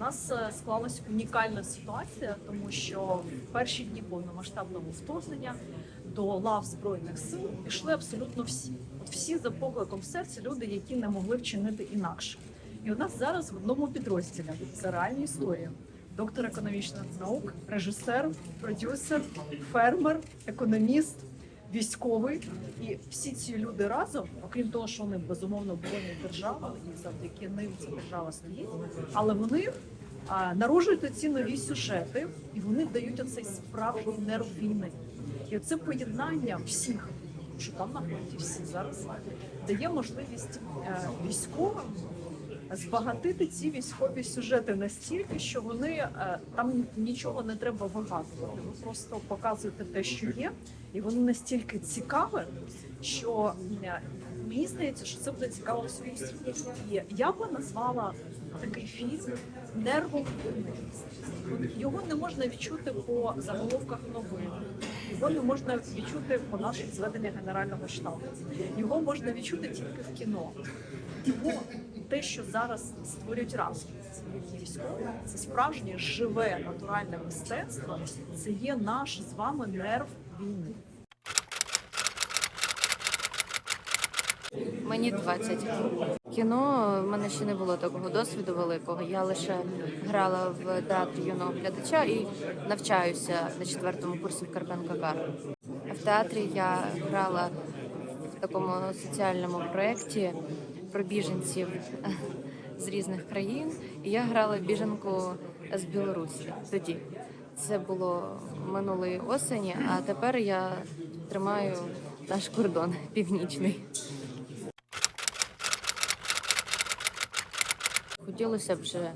нас е, склалась унікальна ситуація, тому що в перші дні повномасштабного вторгнення до лав збройних сил пішли абсолютно всі. Всі за покликом серця люди, які не могли вчинити інакше. І у нас зараз в одному підрозділі це реальні історії. Доктор економічних наук, режисер, продюсер, фермер, економіст, військовий. І всі ці люди разом, окрім того, що вони безумовно боронять державу, і завдяки ним ця держава стоїть, але вони народжують ці нові сюжети, і вони дають оцей справжній нерв війни. І це поєднання всіх, що там на фронті всі зараз дає можливість е, військовим збагатити ці військові сюжети настільки, що вони е, там нічого не треба вигадувати. Ви просто показуєте те, що є, і воно настільки цікаве, що е, мені здається, що це буде цікаво в суспільстві. І я би назвала такий фільм нервом війни. Його не можна відчути по заголовках новин. Не можна відчути по наших зведеннях Генерального штабу. Його можна відчути тільки в кіно. Тому те, що зараз створюють разом цивільні військові, це справжнє живе натуральне мистецтво. Це є наш з вами нерв війни. Мені 20. Кіно в мене ще не було такого досвіду великого. Я лише грала в театрі юного глядача і навчаюся на четвертому курсі в Карпенка Кар. В театрі я грала в такому соціальному проєкті про біженців з різних країн. І я грала біженку з Білорусі тоді. Це було минулої осені, а тепер я тримаю наш кордон північний. Хотілося б вже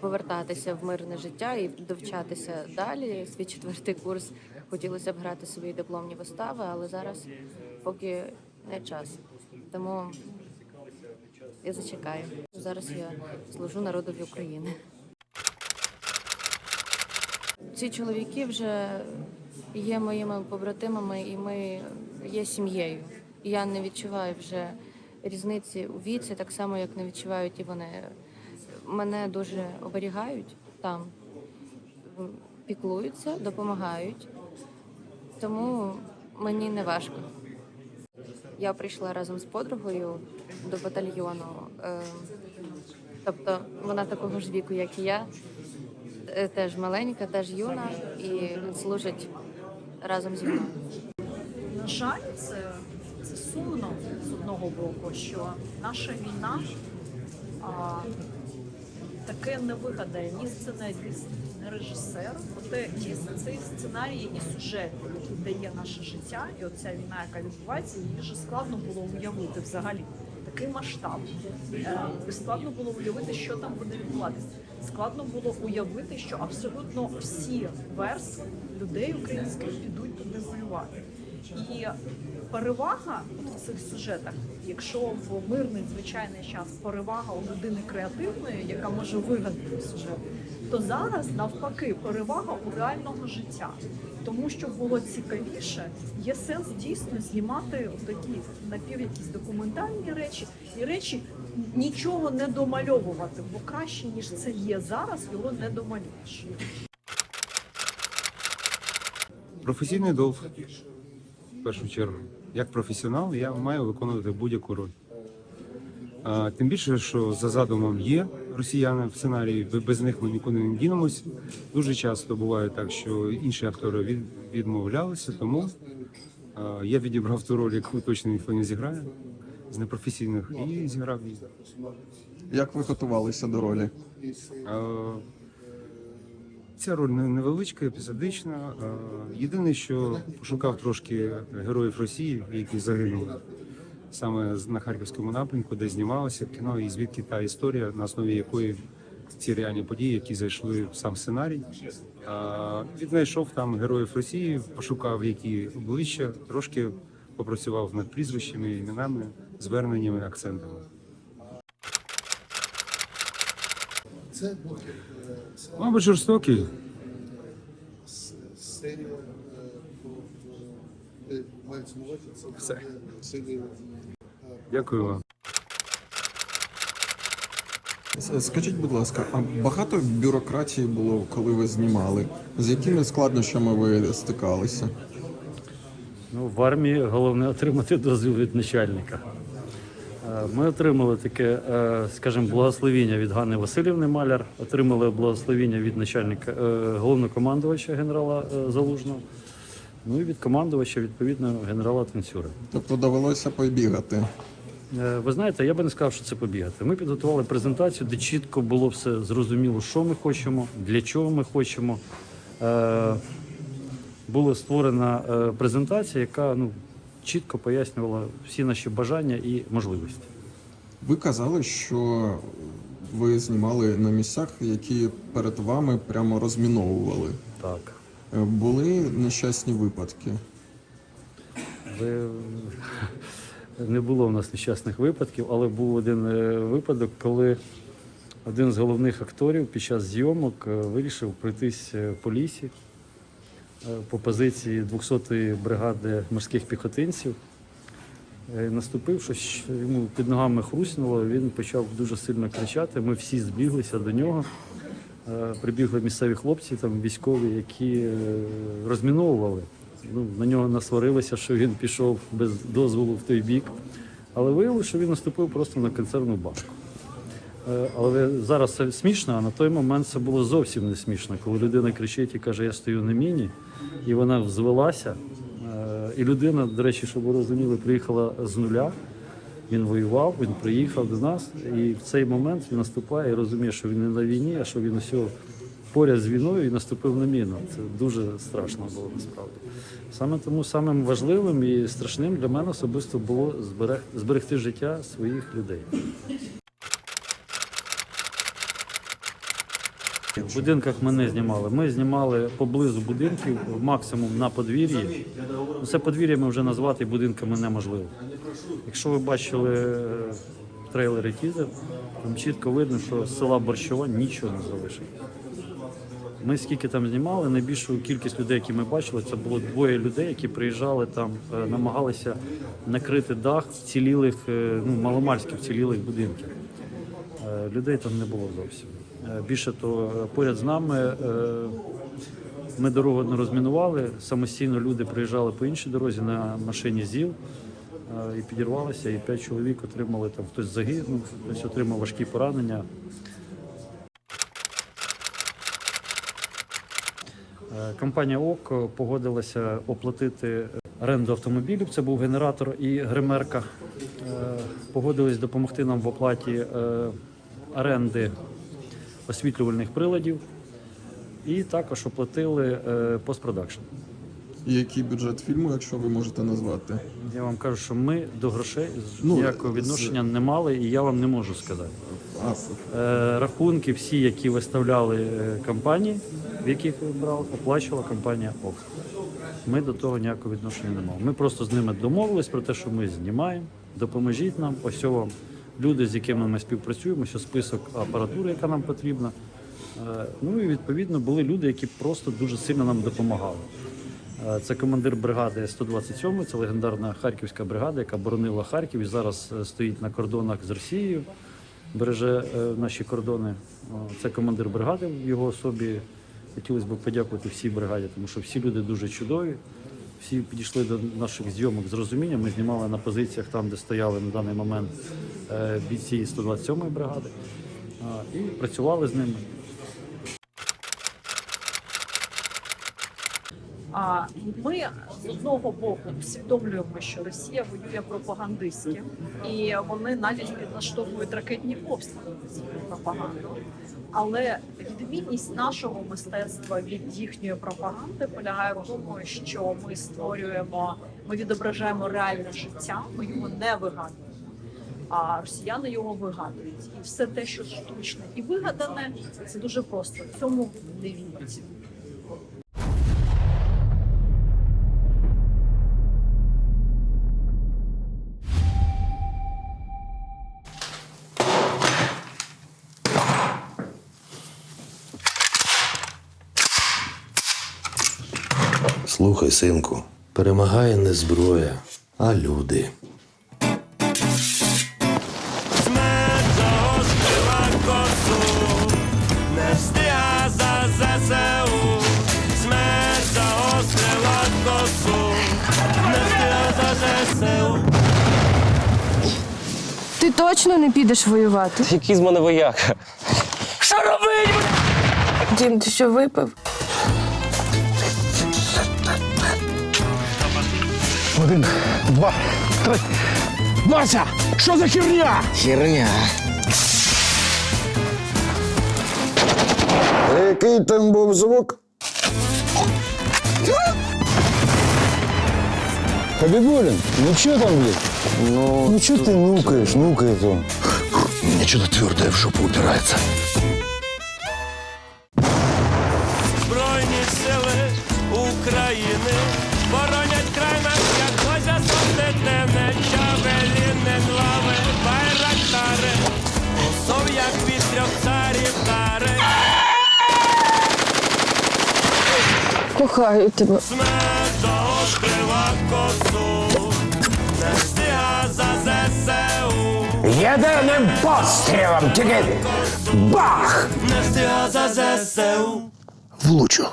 повертатися в мирне життя і довчатися далі. Свій четвертий курс хотілося б грати свої дипломні вистави, але зараз поки не час. Тому я зачекаю. Зараз я служу народові України. Ці чоловіки вже є моїми побратимами, і ми є сім'єю. Я не відчуваю вже різниці у віці, так само як не відчувають і вони. Мене дуже оберігають там, піклуються, допомагають, тому мені не важко. Я прийшла разом з подругою до батальйону. е, Тобто вона такого ж віку, як і я, е, теж маленька, теж юна і служить разом зі мною. На жаль, це, це сумно з одного боку, що наша війна а, таке не вигадає ні сценарист, ні режисер. Проте ті цей сценарій і сюжет, який дає наше життя, і оця війна, яка відбувається, її вже складно було уявити взагалі. Такий масштаб. Е, Складно було уявити, що там буде відбуватися. Складно було уявити, що абсолютно всі верстви людей українських підуть туди воювати. І перевага от в цих сюжетах, якщо в мирний звичайний час перевага у людини креативної, яка може вигадати сюжет, то зараз навпаки перевага у реального життя. Тому що було цікавіше, є сенс дійсно знімати такі напів якісь документальні речі і речі нічого не домальовувати, бо краще ніж це є зараз, його не домалюєш. Професійний долг в першу чергу. Як професіонал, я маю виконувати будь-яку роль. А, тим більше, що за задумом є росіяни в сценарії, без них ми нікуди не дінемось. Дуже часто буває так, що інші актори від, відмовлялися, тому а, я відібрав ту роль, яку точно ніхто не зіграє з непрофесійних, і зіграв її. Як ви готувалися до ролі? Е, Ця роль невеличка, епізодична. Е, Єдине, що пошукав трошки героїв Росії, які загинули саме на харківському напрямку, де знімалося кіно, і звідки та історія, на основі якої ці реальні події, які зайшли в сам сценарій. Е, Віднайшов там героїв Росії, пошукав які обличчя, трошки попрацював над прізвищами, іменами, зверненнями, акцентами. Мабуть, жорстокий. е, Все. Дякую вам. Скажіть, будь ласка, а багато бюрократії було, коли ви знімали? З якими складнощами ви стикалися? Ну, в армії головне отримати дозвіл від начальника. Е, Ми отримали таке, е, скажімо, благословіння від Ганни Васильівни Маляр, отримали благословіння від начальника е, головнокомандувача генерала Залужного, ну і від командувача, відповідно, генерала Танцюра. Тобто довелося побігати. Ви знаєте, я би не сказав, що це побігати. Ми підготували презентацію, де чітко було все зрозуміло, що ми хочемо, для чого ми хочемо. Була створена презентація, яка ну, чітко пояснювала всі наші бажання і можливості. Ви казали, що ви знімали на місцях, які перед вами прямо розміновували. Так. Е, Були нещасні випадки. Ви... Не було в нас нещасних випадків, але був один е, випадок, коли один з головних акторів під час зйомок е, вирішив пройтись по лісі по позиції 200-ї бригади морських піхотинців. Е, Наступив, щось йому під ногами хруснуло, він почав дуже сильно кричати. Ми всі збіглися до нього. Е, Прибігли місцеві хлопці, там військові, які е, розміновували. Ну, на нього насварилися, що він пішов без дозволу в той бік. Але виявилося, що він наступив просто на консервну банку. Е, Але зараз це смішно, а на той момент це було зовсім не смішно, коли людина кричить і каже, я стою на міні, і вона взвелася. Е, І людина, до речі, щоб ви розуміли, приїхала з нуля. Він воював, він приїхав до нас, і в цей момент він наступає і розуміє, що він не на війні, а що він усього поряд з війною і наступив на міну. Це дуже страшно було насправді. Саме тому самим важливим і страшним для мене особисто було зберег- зберегти життя своїх людей. В будинках ми не знімали. Ми знімали поблизу будинків, максимум на подвір'ї. Це подвір'я ми вже назвати будинками неможливо. Якщо ви бачили е, трейлери тізер, там чітко видно, що з села Борщова нічого не залишилось. Ми скільки там знімали, найбільшу кількість людей, які ми бачили, це було двоє людей, які приїжджали там, е, намагалися накрити дах вцілілих, е, ну маломальських вцілілих будинків. Людей там не було зовсім. Е, Більше того, поряд з нами е, ми дорогу не розмінували. Самостійно люди приїжджали по іншій дорозі на машині ЗІЛ е, і підірвалися, і п'ять чоловік отримали там хтось загинув, хтось отримав важкі поранення. Компанія ОК погодилася оплатити оренду автомобілів. Це був генератор і гримерка. Погодились допомогти нам в оплаті оренди освітлювальних приладів. І також оплатили е, постпродакшн. І який бюджет фільму, якщо ви можете назвати? Я вам кажу, що ми до грошей Ну, ніякого відношення не мали, і я вам не можу сказати. А, Е, рахунки всі, які виставляли е, компанії, в яких ви брали, оплачувала компанія ОК. Ми до того ніякого відношення не мали. Ми просто з ними домовились про те, що ми знімаємо, допоможіть нам, ось вам люди, з якими ми співпрацюємо, ось список апаратури, яка нам потрібна. Е, Ну і відповідно були люди, які просто дуже сильно нам допомагали. Е, Це командир бригади 127, це легендарна харківська бригада, яка боронила Харків і зараз е, стоїть на кордонах з Росією, береже наші кордони. Це командир бригади в його особі. Хотілося б подякувати всій бригаді, тому що всі люди дуже чудові. Всі підійшли до наших зйомок з розумінням. Ми знімали на позиціях там, де стояли на даний момент бійці 127-ї бригади. І працювали з ними. А ми з одного боку усвідомлюємо, що Росія воює пропагандистськи, і вони навіть підлаштовують ракетні обстріли свою пропаганду. Але відмінність нашого мистецтва від їхньої пропаганди полягає в тому, що ми створюємо, ми відображаємо реальне життя, ми його не вигадуємо. А росіяни його вигадують, і все те, що штучне і вигадане, це дуже просто. Цьому не вірять. Слухай, синку, перемагає не зброя, а люди. Точно не підеш воювати? Який з мене вояка? Що робить? Дім, ти що випив? Один, два, три. Вася! Що за херня? Херня. Який там був звук? Хабибулин, ну что там, блядь? Ну, ну что ты нукаешь, нукает он? Мне что-то твердое в жопу упирается. Збройні сили України боронять край наш, як козя сонце чавеліни, лави, байрактари, Осов, як від царів тари, Кохаю тебе. смерть окрила косу, не стига за ЗСУ, Єдиним пострілом тільки бах! не стига за ЗСУ. Влучу.